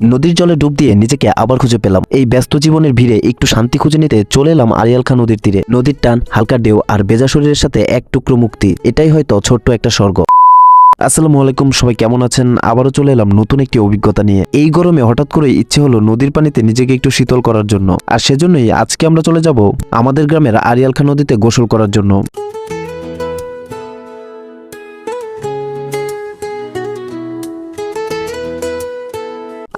নদীর জলে ডুব দিয়ে নিজেকে আবার খুঁজে পেলাম। এই ব্যস্ত জীবনের ভিড়ে একটু শান্তি খুঁজে নিতে চলে এলাম আরিয়ালখা নদীর তীরে। নদীর টান, হালকা ঢেউ আর বেজা শরীরের সাথে এক টুকরো মুক্তি, এটাই হয়তো ছোট্ট একটা স্বর্গ। আসসালামু আলাইকুম, সবাই কেমন আছেন? আবারও চলে এলাম নতুন একটি অভিজ্ঞতা নিয়ে। এই গরমে হঠাৎ করে ইচ্ছে হলো নদীর পানিতে নিজেকে একটু শীতল করার জন্য। আর সেজন্যই আজকে আমরা চলে যাব আমাদের গ্রামের আরিয়ালখা নদীতে গোসল করার জন্য।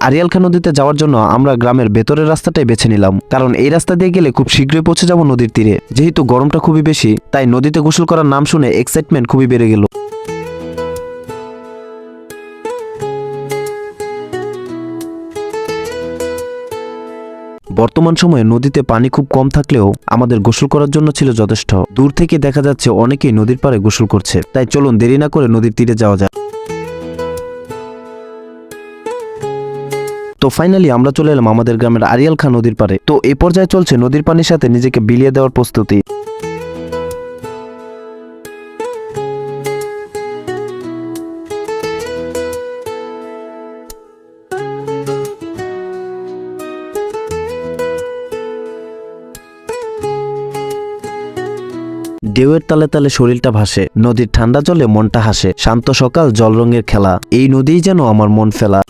আরিয়ালখা নদীতে যাওয়ার জন্য আমরা গ্রামের ভেতরের রাস্তাটাই বেছে নিলাম। কারণ এই রাস্তা দিয়ে গেলে খুব শীঘ্রই পৌঁছে যাব নদীর তীরে। যেহেতু গরমটা খুবই বেশি, তাই নদীতে গোসল করার নাম শুনে এক্সাইটমেন্ট খুবই বেড়ে গেল। বর্তমান সময়ে নদীতে পানি খুব কম থাকলেও আমাদের গোসল করার জন্য ছিল যথেষ্ট। দূর থেকে দেখা যাচ্ছে অনেকেই নদীর পাড়ে গোসল করছে। তাই চলুন দেরি না করে নদীর তীরে যাওয়া যাক। তো ফাইনালি আমরা চলে এলাম আমাদের গ্রামের আরিয়াল খা নদীর পারে তো এ পর্যায়ে চলছে নদীর পানির সাথে নিজেকে বিলিয়ে দেওয়ার প্রস্তুতি। ঢেউয়ের তালে তালে শরীরটা ভাসে, নদীর ঠান্ডা জলে মনটা হাসে, শান্ত সকাল জল রঙের খেলা। এই নদীই যেন আমার মন ফেলা।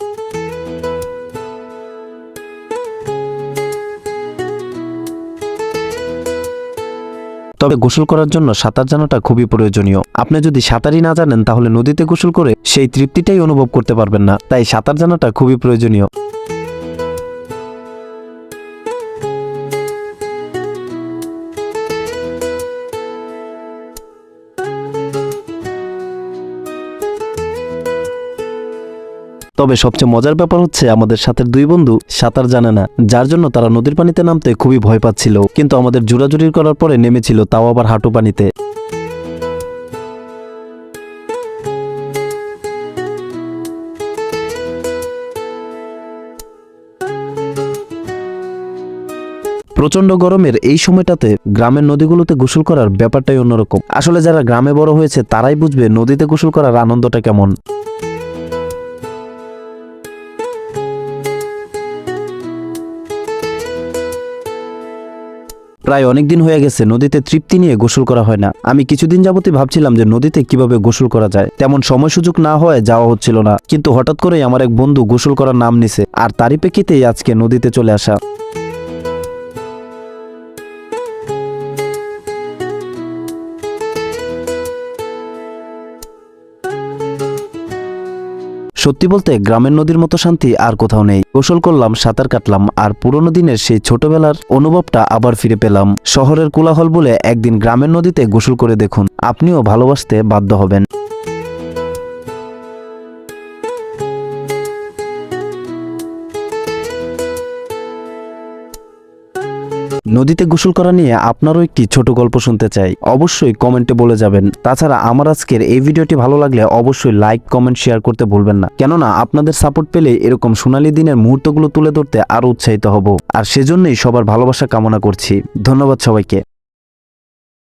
তবে গোসল করার জন্য সাঁতার জানাটা খুবই প্রয়োজনীয়। আপনি যদি সাঁতারই না জানেন, তাহলে নদীতে গোসল করে সেই তৃপ্তিটাই অনুভব করতে পারবেন না। তাই সাঁতার জানাটা খুবই প্রয়োজনীয়। তবে সবচেয়ে মজার ব্যাপার হচ্ছে আমাদের সাথে দুই বন্ধু সাঁতার জানে না, যার জন্য তারা নদীর পানিতে নামতে খুবই ভয় পাচ্ছিল। কিন্তু আমাদের জোরাজুরি করার পরে নেমেছিল তাও আবার হাঁটু পানিতে। প্রচণ্ড গরমের এই সময়টাতে গ্রামের নদীগুলোতে গোসল করার ব্যাপারটাই অন্যরকম। আসলে যারা গ্রামে বড় হয়েছে, তারাই বুঝবে নদীতে গোসল করার আনন্দটা কেমন। প্রায় অনেক দিন হয়ে গেছে নদীতে তৃপ্তি নিয়ে গোসল করা হয় না। আমি কিছুদিন যাবতই ভাবছিলাম যে নদীতে কীভাবে গোসল করা যায়। তেমন সময় সুযোগ না হয় যাওয়া হচ্ছিল না। কিন্তু হঠাৎ করেই আমার এক বন্ধু গোসল করার নাম নিছে। আর তারই প্রেক্ষিতেই আজকে নদীতে চলে আসা। সত্যি বলতে গ্রামের নদীর মতো শান্তি আর কোথাও নেই। গোসল করলাম, সাঁতার কাটলাম আর পুরনো দিনের সেই ছোটবেলার অনুভবটা আবার ফিরে পেলাম। শহরের কোলাহল বলে একদিন গ্রামের নদীতে গোসল করে দেখুন। আপনিও ভালোবাসতে বাধ্য হবেন। নদীতে গোসল করা নিয়ে আপনারও একটি ছোট গল্প শুনতে চাই। অবশ্যই কমেন্টে বলে যাবেন। তাছাড়া আমার আজকের এই ভিডিওটি ভালো লাগলে অবশ্যই লাইক, কমেন্ট, শেয়ার করতে ভুলবেন না। কেননা আপনাদের সাপোর্ট পেলে এরকম সোনালী দিনের মুহূর্তগুলো তুলে ধরতে আরও উৎসাহিত হব। আর সেজন্যই সবার ভালোবাসা কামনা করছি। ধন্যবাদ সবাইকে।